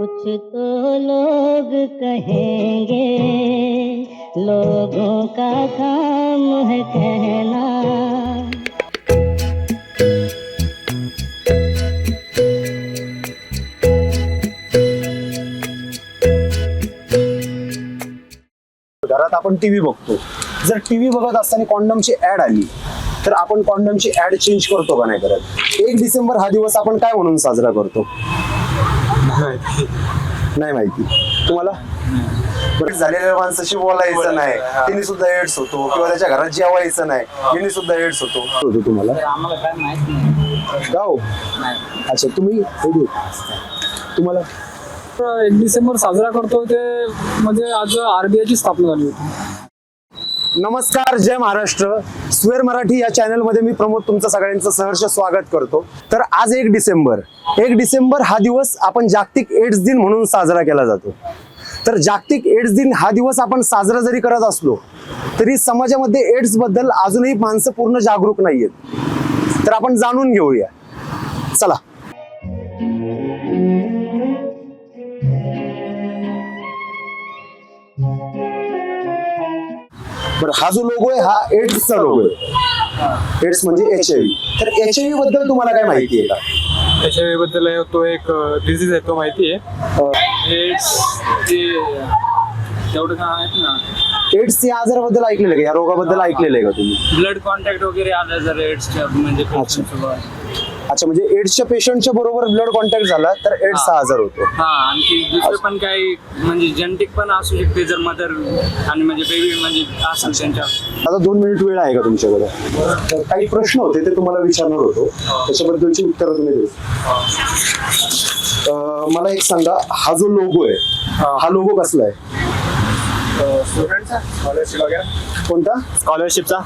कुछ तो लोग कहेंगे। लोगों का काम है कहना। घरात आपण टीव्ही बघतो. जर टीव्ही बघत असताना कॉन्डमची ऍड आली तर आपण कॉन्डमची ऍड चेंज करतो का नाही करत एक डिसेंबर हा दिवस आपण काय म्हणून साजरा करतो? नाही माहिती. तुम्हाला? झालेल्या माणसाशी बोलायचं नाही. तिने सुद्धा एड्स होतो. किंवा त्याच्या घरात जेवायचं नाही. तिने सुद्धा एड्स होतो. होतो तुम्हाला? आम्हाला काय माहीत नाही. गाव अच्छा तुम्ही? हेडी. तुम्हाला? एक डिसेंबर साजरा करतो ते म्हणजे आज आरबीआय ची स्थापना झाली होती. नमस्कार जय महाराष्ट्र. स्वेर मराठी या चॅनलमध्ये मी प्रमोद तुमचं सगळ्यांचं सहर्ष स्वागत करतो. तर आज एक डिसेंबर. एक डिसेंबर हा दिवस आपण जागतिक एड्स दिन म्हणून साजरा केला जातो. तर जागतिक एड्स दिन हा दिवस आपण साजरा जरी करत असलो तरी समाजामध्ये एड्सबद्दल अजूनही माणसं पूर्ण जागरूक नाही आहेत तर आपण जाणून घेऊया. चला. बरं हा जो लोगो आहे हा एड्सचा लोगो आहे. एड्स म्हणजे एच आय तर एच आयबद्दल तुम्हाला काय माहिती आहे का? त्याच्याबद्दल तो एक डिझीज आहे तो माहिती आहे. एड्स ते तेवढं काय आहेत ना एड्स या आजाराबद्दल ऐकलेलं आहे का? या रोगाबद्दल ऐकलेलं आहे का तुम्ही? ब्लड कॉन्टॅक्ट वगैरे आलं जर एड्सच्या म्हणजे अच्छा. patient सोबत. अच्छा म्हणजे एड्सच्या पेशंटच्या बरोबर ब्लड कॉन्टॅक्ट झाला तर एड्स हा. आजार होतो. हा आणखी दुसरं पण काही म्हणजे जेनेटिक पण असू शकते जर मदर आणि म्हणजे बेबी म्हणजे असेल त्यांच्या. आता दोन मिनिट वेळ आहे का तुमच्याकडे? तर काही प्रश्न होते ते तुम्हाला विचारणार होतो. त्याच्याबद्दलची उत्तरं तुम्ही देऊ. अं, मला एक सांगा हा जो लोगो आहे हा. लोगो कसला आहे? स्कॉलरशिप वगैरे? कोणता? स्कॉलरशिपचा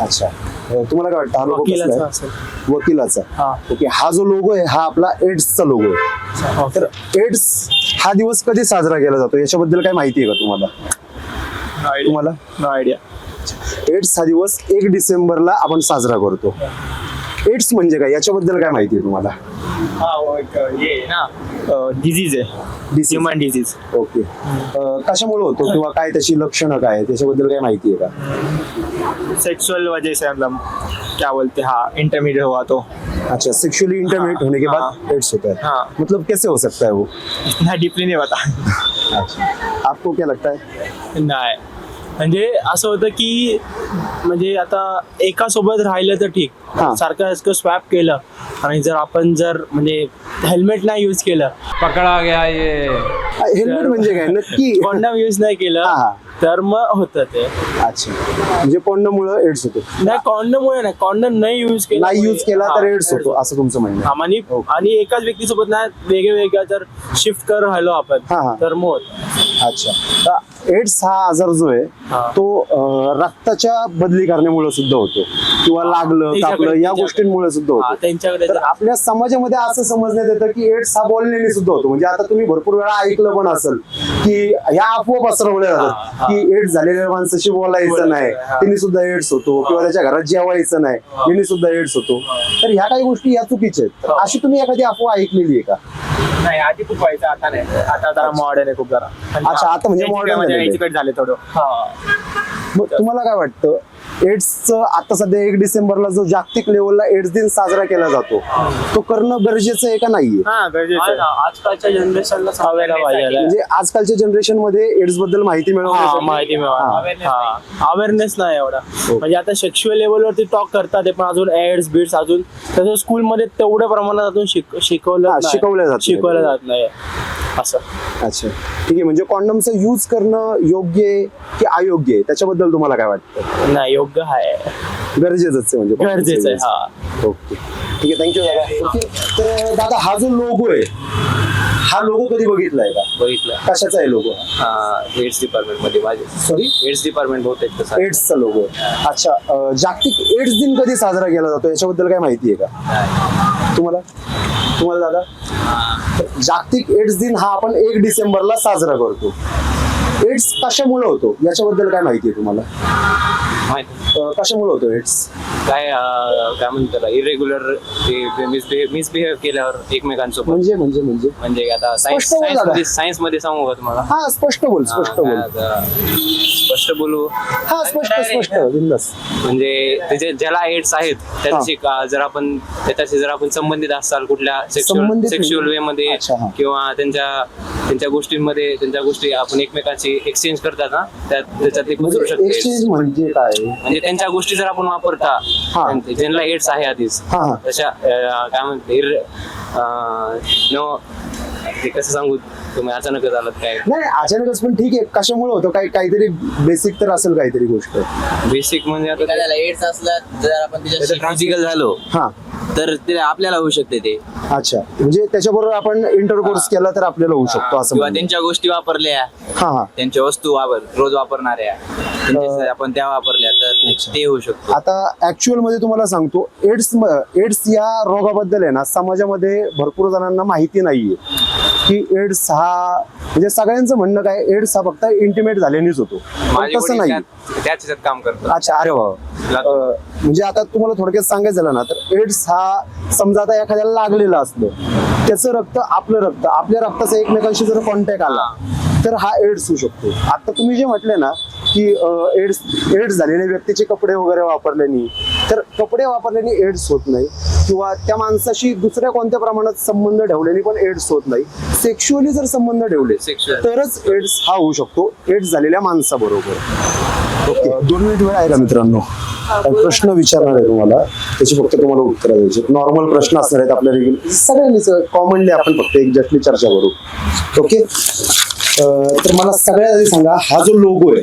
अच्छा. तुम्हाला काय वाटतं? हा लोगो कसला वकिलाचा आहे? असेल. वकिलाचा. हा. ओके हा जो लोगो आहे हा आपला एड्सचा लोगो आहे. तर एड्स हा दिवस कधी साजरा केला जातो? याच्याबद्दल काय माहिती आहे का तुम्हाला? तुम्हाला? नो आयडिया एड्स हा दिवस एक डिसेंबरला आपण साजरा करतो. एड्स म्हणजे काय? याच्याबद्दल काय माहिती आहे तुम्हाला? हा एक ना. डिझीज आहे. Disease. Human disease okay um, कशामुळे होतो किंवा काय त्याची लक्षणं काय आहे त्याच्याबद्दल काय माहिती आहे का? सेक्सुअल वजह से मतलब क्या बोलते हैं? हाँ इंटरमीडिएट हुआ तो. अच्छा सेक्सुअली इंटरमीडिएट होने के बाद एड्स होता है. हाँ। मतलब कैसे हो सकता है वो? इतना डीपली नहीं बता. अच्छा. आपको क्या लगता है? नाही. म्हणजे असं होतं की म्हणजे आता एका सोबत राहिलं तर हा. ठीक सारखं सारखं स्वॅप केलं आणि जर आपण जर म्हणजे हेल्मेट नाही यूज केलं पकड़ा गया ये हेल्मेट म्हणजे काय नक्की कॉन्डम यूज नाही हा, केलं हा. तर मग होतं ते अच्छा म्हणजे पॉन्डमुळे एड्स होतो नाही कॉन्डममुळे नाही कॉन्डम नाही यूज केला नाही यूज केला तर एड्स होतो असं तुमचं म्हणणं आहे. आणि ओके. आणि एकाच व्यक्तीसोबत नाही वेगळ्या वेगळ्या जर शिफ्ट कर राहिलो आपण हा, हा. तर मग होतं. अच्छा तर एड्स हा आजार जो आहे हा. तो रक्ताच्या बदली करण्यामुळे सुद्धा होतो. किंवा लागलं कापलं या. गोष्टींमुळे सुद्धा हा, होतो. त्यांच्याकडे तर आपल्या समाजामध्ये असं समजण्यात येतं की एड्स हा बोलण्याने सुद्धा होतो. म्हणजे आता तुम्ही भरपूर वेळा ऐकलं पण असेल की ह्या अफवा पसरवल्या जातात. की एड्स झालेल्या माणसाशी बोलायचं नाही. तिने सुद्धा एड्स होतो. किंवा त्याच्या घरात जेवायचं नाही. तिने सुद्धा एड्स होतो. तर ह्या काही गोष्टी या चुकीच्या आहेत. तर अशी तुम्ही एखादी अफवा ऐकलेली आहे का? नाही आधी खूप व्हायचं आता नाही. आता जरा मॉडर्न आहे खूप जरा. अच्छा, आता म्हणजे आहे. एज्युकेट झाले थोडं. मग तुम्हाला काय वाटतं? एड्सचं आता सध्या एक डिसेंबरला जो जागतिक लेवलला एड्स दिन साजरा केला जातो तो करणं गरजेचं आहे का नाहीये? हा गरजेचं हा आहे. ना, आजकालच्या जनरेशनला पाहिजे म्हणजे आजकालच्या जनरेशनमध्ये एड्सबद्दल माहिती हा मिळवण्यासाठी माहिती हा. अवेअरनेस नाही. एवढा. म्हणजे आता सेक्शुअल लेवलवरती टॉक करतात ते पण अजून ऍड्स बीड्स अजून. तसं स्कूलमध्ये तेवढ्या प्रमाणात अजून शिक शिकवलं हा, नाही. शिकवलं जात नाही. शिकवलं जात नाही. असं. अच्छा. ठीक आहे म्हणजे कॉन्डमचं यूज करणं योग्य आहे की अयोग्य आहे? त्याच्याबद्दल तुम्हाला काय वाटतं? नाही योग्य आहे. गरजेचंच आहे म्हणजे गरजेचं आहे हा. ओके. ठीक आहे थँक्यू दादा. ओके तर दादा हा जो लोगो आहे हा लोगो कधी बघितलाय का? बघितलं कशाचा आहे लोगो हा एड्स डिपार्टमेंटमध्ये माझे. सॉरी एड्स डिपार्टमेंट बहुतेक तसं एड्सचा लोगो आहे अच्छा अं, जागतिक एड्स दिन कधी साजरा केला जातो? याच्याबद्दल काय माहिती आहे का? तुम्हाला? तुम्हाला दादा? जागतिक एड्स दिन हा आपण एक डिसेंबरला साजरा करतो. एड्स कशामुळे होतो? याच्याबद्दल काय माहिती आहे तुम्हाला? माहिती. अं, कशामुळे होतो एड्स काय अं, काय म्हणतात इरेग्युलर मिसबिहेव केल्यावर एकमेकांसोबत म्हणजे म्हणजे म्हणजे? म्हणजे आता सायन्स स्पष्ट बोला सायन्स. मध्ये सायन्समध्ये सांगू का तुम्हाला? हा स्पष्ट बोल स्पष्ट बोल. आता स्पष्ट बोलू? हा स्पष्ट स्पष्ट बिंदास. म्हणजे त्याचे ज्याला एड्स आहेत त्याच्याशी का- जर आपण त्याच्याशी जर आपण संबंधित असाल कुठल्या सेक्शुअल वे मध्ये. किंवा त्यांच्या त्यांच्या गोष्टींमध्ये त्यांच्या गोष्टी आपण एकमेकांशी एक्सचेंज करतात ना त्यात त्याच्यात म्हणजे शकते एक्सचेंज म्हणजे काय? म्हणजे त्यांच्या गोष्टी जर आपण वापरता. त्यांचे- ज्यांना एड्स आहे आधीच. तशा काय म्हणते नो ते कसं सांगू? तुम्ही अचानकच आलात काय? नाही अचानकच पण ठीक आहे. कशामुळे होतं? काही काहीतरी बेसिक तर असेल काहीतरी गोष्ट. बेसिक म्हणजे आता एखाद्याला एड्स असला जर आपण त्याच्याशी फिजिकल झालो हा. तर ते आपल्याला होऊ शकते ते. अच्छा. म्हणजे त्याच्याबरोबर आपण इंटरकोर्स केला तर आपल्याला होऊ शकतो असं किंवा म्हणणं. त्यांच्या गोष्टी वापरल्या. हा हा. त्यांच्या वस्तू वापर रोज वापरणाऱ्या. त्यांच्या आपण त्या वापरल्या तर ते होऊ शकतो. आता ऍक्च्युअलमध्ये तुम्हाला सांगतो एड्स एड्स या रोगाबद्दल आहे ना समाजामध्ये भरपूर जणांना माहिती नाहीये. की एड्स हा म्हणजे सगळ्यांचं म्हणणं काय एड्स हा फक्त इंटिमेट झाल्यानेच होतो. पण तसं नाही त्याच काम करतात अच्छा अरे वा. म्हणजे आता तुम्हाला थोडक्यात सांगायचं झालं ना तर एड्स हा समजा आता एखाद्याला लागलेलं असलं त्याचं रक्त आपलं रक्त आपल्या रक्ताचा एकमेकांशी जर कॉन्टॅक्ट आला तर हा एड्स होऊ शकतो. आता तुम्ही जे म्हटले ना की एड्स एड्स झालेल्या व्यक्तीचे कपडे वगैरे वापरल्याने. तर कपडे वापरल्याने एड्स होत नाही. किंवा त्या माणसाशी दुसऱ्या कोणत्या प्रमाणात संबंध ठेवल्याने पण एड्स होत नाही. सेक्शुअली जर संबंध ठेवले. तरच एड्स हा होऊ शकतो. एड्स झालेल्या माणसाबरोबर. ओके दोन मिनिट वेळ आहे का मित्रांनो? प्रश्न विचारणार आहे तुम्हाला? त्याची फक्त तुम्हाला उत्तर द्यायची नॉर्मल प्रश्न असणार आहेत आपल्या रेग्युलर सगळ्यांनीच कॉमनली आपण फक्त एक्झॅक्टली चर्चा करू. ओके तर मला सगळ्यात आधी सांगा हा जो लोगो आहे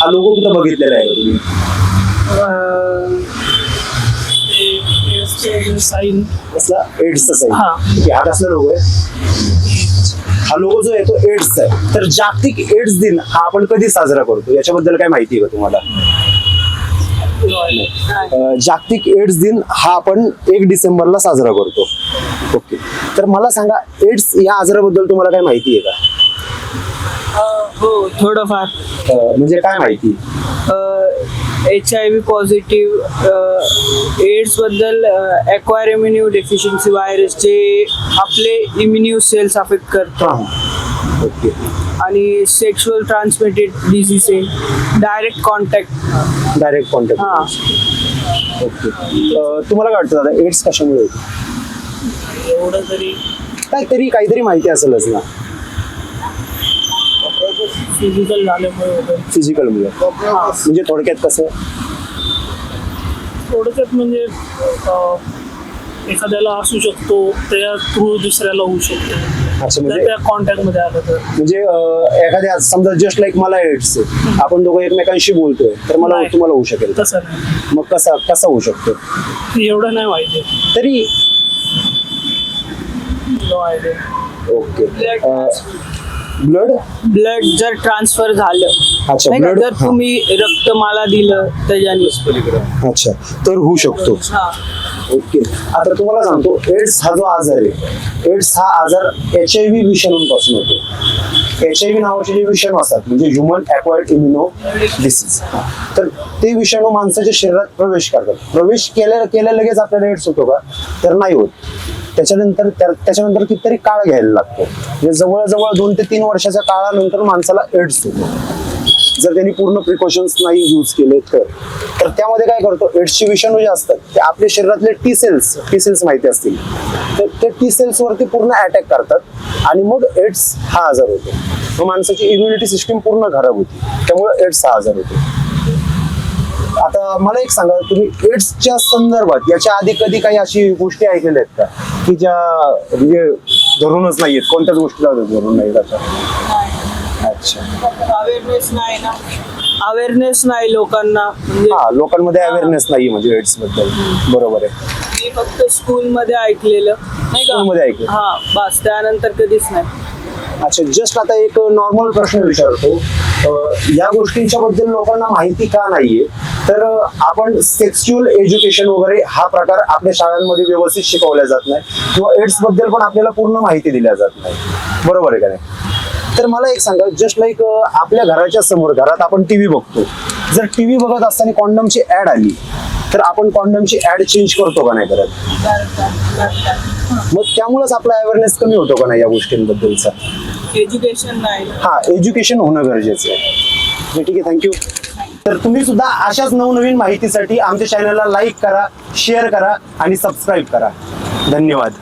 हा लोगो कुठं बघितलेला आहे? तुम्ही साईन कसला एड्सचा हा. आहे हा कसला लोगो आहे? हा लोगो जो आहे तो एड्सचा आहे. तर जागतिक एड्स दिन हा आपण कधी साजरा करतो? याच्याबद्दल काय माहिती आहे का तुम्हाला? अं, जागतिक एड्स दिन हा आपण एक डिसेंबरला साजरा करतो. ओके. तर मला सांगा एड्स या आजाराबद्दल तुम्हाला काय माहिती आहे का? हो थोडंफार. अं, म्हणजे काय माहिती? एच आय व्ही पॉझिटिव्ह एड्सबद्दल अक्वायर इम्युन्यू डेफिशियन्सी व्हायरस जे आपले इम्युन्यू सेल्स अफेक्ट करतात. ओके. आणि सेक्शुअल ट्रान्समिटेड डिसीज आहे डायरेक्ट कॉन्टॅक्ट डायरेक्ट कॉन्टॅक्ट हा. ओके. अं, तुम्हाला काय वाटतं दादा एड्स कशामुळे होतो? एवढं तरी काहीतरी काहीतरी माहिती असेलच ना. फ़िज़िकल झाल्यामुळे वगैरे फ़िज़िकल म्हणजे थोडक्यात कसं? थोडक्यात म्हणजे अं, एखाद्याला असू शकतो त्या थ्रू दुसऱ्याला होऊ शकतो. अच्छा जर म्हणजे त्या कॉन्टॅक्ट मध्ये आलं तर. म्हणजे अं, एखाद्या समजा जस्ट लाईक मला एड्स आहे. आपण दोघं एकमेकांशी बोलतोय तर मला नाही. तुम्हाला होऊ शकेल तसं नाही. मग कसा कसा होऊ शकतो? एवढं नाही माहिती. तरी no idea okay. Blood blood जर ट्रान्सफर झालं. अच्छा, नाही का? blood- जर तुम्ही रक्त मला दिलं त्याच्याने अच्छा तर होऊ शकतो. हा. ओके. आता तुम्हाला सांगतो एड्स हा जो आजार आहे एड्स हा आजार एच आय व्ही विषाणूंपासून होतो. एच आय व्ही नावाचे जे विषाणू असतात म्हणजे ह्युमन अक्वायर्ड इम्युनो डिसीज तर ते विषाणू माणसाच्या शरीरात प्रवेश करतात. प्रवेश केल्या केल्या लगेच आपल्याला एड्स होतो का? तर नाही होत. त्याच्यानंतर त्या- त्याच्यानंतर कितीतरी काळ घ्यायला लागतो. म्हणजे जवळजवळ दोन ते तीन वर्षाच्या काळानंतर माणसाला एड्स होतो. जर त्यांनी पूर्ण प्रिकॉशन्स नाही यूज केले तर. तर त्यामध्ये काय करतो एड्सचे विषाणू जे असतात ते आपल्या शरीरातले टी सेल्स टी सेल्स माहिती असतील. तर ते टी सेल्स वरती पूर्ण अटॅक करतात आणि मग एड्स हा आजार होतो. मग माणसाची इम्युनिटी सिस्टीम पूर्ण खराब होती. त्यामुळे एड्स हा आजार होतो. आता मला एक सांगा तुम्ही एड्सच्या संदर्भात याच्या आधी कधी काही अशी गोष्टी ऐकलेल्या आहेत का? की ज्या म्हणजे धरूनच नाहीयेत कोणत्याच गोष्टीला धरून अच्छा. अवेअरनेस नाही ना. अवेअरनेस नाही लोकांना म्हणजे हा लोकांमध्ये अवेअरनेस नाही म्हणजे एड्सबद्दल. बरोबर आहे. मी फक्त स्कूल मध्ये ऐकलेलं. नाही मध्ये ऐकलं. हा बस त्यानंतर कधीच नाही. अच्छा जस्ट आता एक नॉर्मल प्रश्न विचारतो. या गोष्टींच्या बद्दल लोकांना माहिती का नाहीये? तर आपण सेक्स्युअल एज्युकेशन वगैरे हा प्रकार आपल्या शाळांमध्ये व्यवस्थित शिकवला जात नाही. किंवा एड्सबद्दल पण आपल्याला पूर्ण माहिती दिल्या जात नाही. बरोबर आहे का नाही? तर मला एक सांगा जस्ट लाईक आपल्या घराच्या समोर घरात आपण टीव्ही बघतो. जर टीव्ही बघत असताना कॉन्डमची ऍड आली तर आपण कॉन्डमची ऍड चेंज करतो का नाही करत मग त्यामुळेच आपला अवेअरनेस कमी होतो का नाही या गोष्टींबद्दलचा? एज्युकेशन नाही. हा एज्युकेशन होणं गरजेचं आहे. ठीक आहे थँक्यू तर तुम्ही सुद्धा अशाच नवनवीन माहितीसाठी आमच्या चॅनलला लाईक करा शेअर करा आणि सबस्क्राईब करा. धन्यवाद.